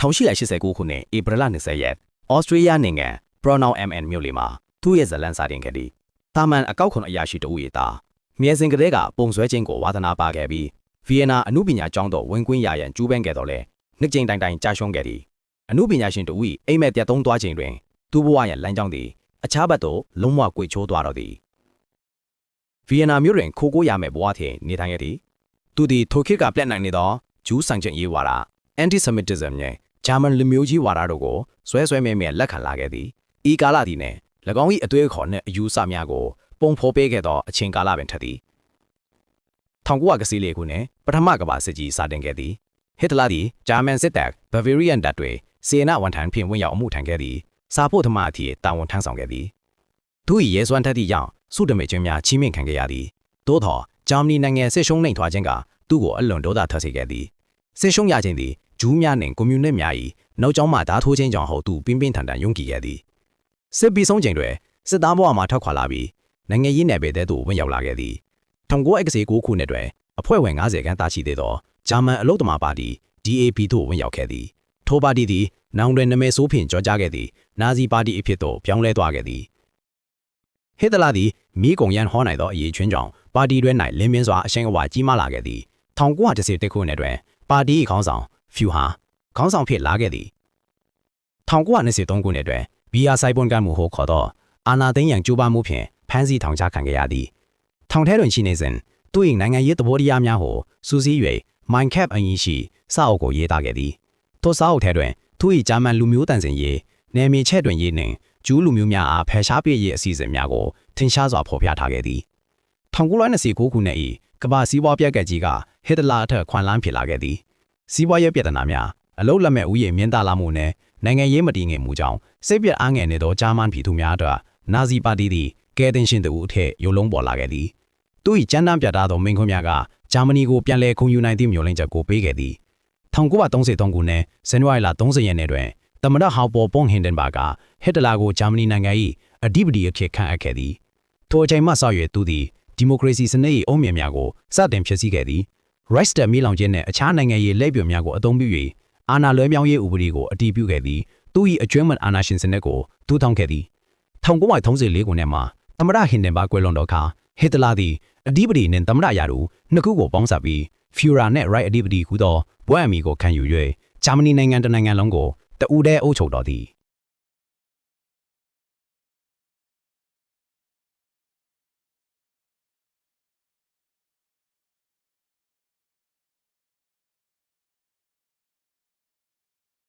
1889ခုနှစ်ဧပြီလ20ရက်ဩစတြေးလျနိုင်ငံ Pronoun MN မြို့လေးမှာသူ့ရဲ့ဇလန်စာတင်ခဲ့သည်တာမန်အကောက်ခွန်အရာရှိတဦး၏သားမြဲစဉ်ကလေးကပုံဆွဲခြင်းကိုဝါသနာပါခဲ့ပြီးဗီယက်နာအမှုပညာကျောင်းသို့ဝင်ကွင်းရရန်ကျူးပန်းခဲ့တော်လဲနှစ်ကြိမ်တိုင်တိုင်ကြာရှုံးခဲ့သည်အမှုပညာရှင်တဦး၏အိမ်မက်ပြတ်သုံးသွားခြင်းတွင်သူ့ဘဝရဲ့လမ်းကြောင်းသည်အခြားဘက်သို့လုံးဝကွေချိုးသွားတော်သည်ဗီယက်နာမြို့တွင်ခိုးကိုးရမယ်ဘဝထင်နေထိုင်ခဲ့သည်သူသည်ထိုခေတ်ကပြန့်နိုင်နေသောဂျူးဆိုင်ချက်ရေးဝါဒ anti-semitism နဲ့ ဂျာမန်လူမျိုးကြီးဝါဒတို့ကိုဆွဲဆွဲမဲမဲလက်ခံလာခဲ့သည်ဤကာလသည်နှင့်၎င်း၏အသွေးအခေါ်နှင့်အယူဆများကိုပုံဖော်ပေးခဲ့သောအချိန်ကာလပင်ထက်သည်1994ခုနှစ်ပထမကမ္ဘာစစ်ကြီးစတင်ခဲ့သည်ဟစ်တလာသည်ဂျာမန်စစ်တပ်ဘဗေရီယန်တပ်တွေစေနာဝန်ထမ်းဖြင့်ဝင်ရောက်အမှုထမ်းခဲ့သည်စာဖို့သမားအထိတာဝန်ထမ်းဆောင်ခဲ့သည်သူ၏ရဲစွမ်းထက်သည့်ကြောင့်စုတမေချင်းများချီးမြှင့်ခံခဲ့ရသည်သို့သောဂျာမနီနိုင်ငံစစ်ရှုံးနှိမ်ထွားခြင်းကသူ့ကိုအလွန်ဒေါသထွက်စေခဲ့သည်စစ်ရှုံးရခြင်းသည် ဂျူးများနှင့်ကွန်မြူနစ်များ၏နောက်ကျောင်းမှဓာထိုးခြင်းကြောင့်ဟုတ်သူပြင်းပြင်းထန်ထန်ယုံကြည်ခဲ့သည်စစ်ပြီးဆုံးချိန်တွင်စစ်သားဘဝမှထောက်ခွာလာပြီးနိုင်ငံရေးနယ်ပယ်တဲသို့ဝင်ရောက်လာခဲ့သည်1996ခုနှစ်တွင်အဖွဲ့ဝင်90ခန်းသားရှိသေးသောဂျာမန်အလို့သမားပါတီ DAP သို့ဝင်ရောက်ခဲ့သည်ထိုပါတီသည်နောင်တွင်နာမည်ဆိုးဖြင့်ကြော်ကြားခဲ့သည်နာဇီပါတီအဖြစ်သို့ပြောင်းလဲသွားခဲ့သည်ဟစ်တလာသည်မိကုံရန်ဟောနိုင်သောအရေးချွင်းကြောင့်ပါတီတွင်၌လင်းမင်းစွာအရှိန်အဝါကြီးမားလာခဲ့သည်1910ခုနှစ်တွင်ပါတီခေါင်းဆောင် ဖြူဟာခေါင်းဆောင်ဖြစ်လာခဲ့သည်1923ခုနှစ်တွင်ဘီယာဆိုင်ပွန်ကမှုဟိုခေါ်သောအာနာသိန်းရန်ကျိုးပမှုဖြင့်ဖမ်းဆီးထောင်ချခံခဲ့ရသည်ထောင်ထဲတွင်ရှိနေစဉ်သူ၏နိုင်ငံရေးသဘောတရားများကိုစူးစီး၍ Minecraft အရင်ရှိစာအုပ်ကိုရေးသားခဲ့သည်ထိုစာအုပ်ထဲတွင်သူ၏ဂျာမန်လူမျိုးတန်စင်ရေးနယ်မြေချက်တွင်ရေးနှင့်ဂျူးလူမျိုးများအားဖယ်ရှားပြည့်ရေးအစီအစဉ်များကိုထင်ရှားစွာဖော်ပြထားခဲ့သည်1929ခုနှစ်၏ကမ္ဘာစည်းဝါးပြက်ကက်ကြီးကဟစ်တလာအထက်ခွန်လန်းဖြစ်လာခဲ့သည် စီးပွားရေးပြဿနာများအလုတ်လက်မဲ့ဥယျာဉ်မြင့်တာလာမှုနဲ့နိုင်ငံရေးမတည်ငြိမ်မှုကြောင့်စိတ်ပြတ်အားငယ်နေသောဂျာမန်ပြည်သူများအတွက်နာဇီပါတီသည်ကဲတင်ရှင်သူအထက်ရုံလုံးပေါ်လာခဲ့သည်သူ၏ကျမ်းတမ်းပြတာသောမိန့်ခွန်းများကဂျာမနီကိုပြန်လည်ခုံယူနိုင်သည့်မျိုးလင်းချက်ကိုပေးခဲ့သည်1933ခုနှစ်ဇန်နဝါရီလ30ရက်နေ့တွင်သမ္မတဟောက်ပေါ်ပွန်ဟင်ဒန်ဘာကဟစ်တလာကိုဂျာမနီနိုင်ငံ၏အဓိပတိအဖြစ်ခန့်အပ်ခဲ့သည်ထိုအချိန်မှစ၍သူသည်ဒီမိုကရေစီစနစ်၏အုံမြင်များကိုစတင်ဖျက်ဆီးခဲ့သည် Rice မီလောင်ခြင်းနှင့်အခြားနိုင်ငံရေးလက်ပြများကိုအသုံးပြု၍အာဏာလွှဲပြောင်းရေးဥပဒေကိုအတည်ပြုခဲ့သည်သူ၏အကျွမ်းမဲ့အာဏာရှင်စနစ်ကိုထူထောင်ခဲ့သည်1934ခုနှစ်မှာသမ္မတဟင်ဒန်ဘာကွယ်လွန်တော်အခါဟစ်တလာသည်အဓိပတိနှင့်သမ္မတရာတို့နှစ်ခုကိုပေါင်းစပ်ပြီး Führer နှင့် Right အဓိပတိဟူသောဘွဲ့အမီကိုခံယူ၍ဂျာမနီနိုင်ငံတစ်နိုင်ငံလုံးကိုတအူးတည်းအုပ်ချုပ်တော်သည်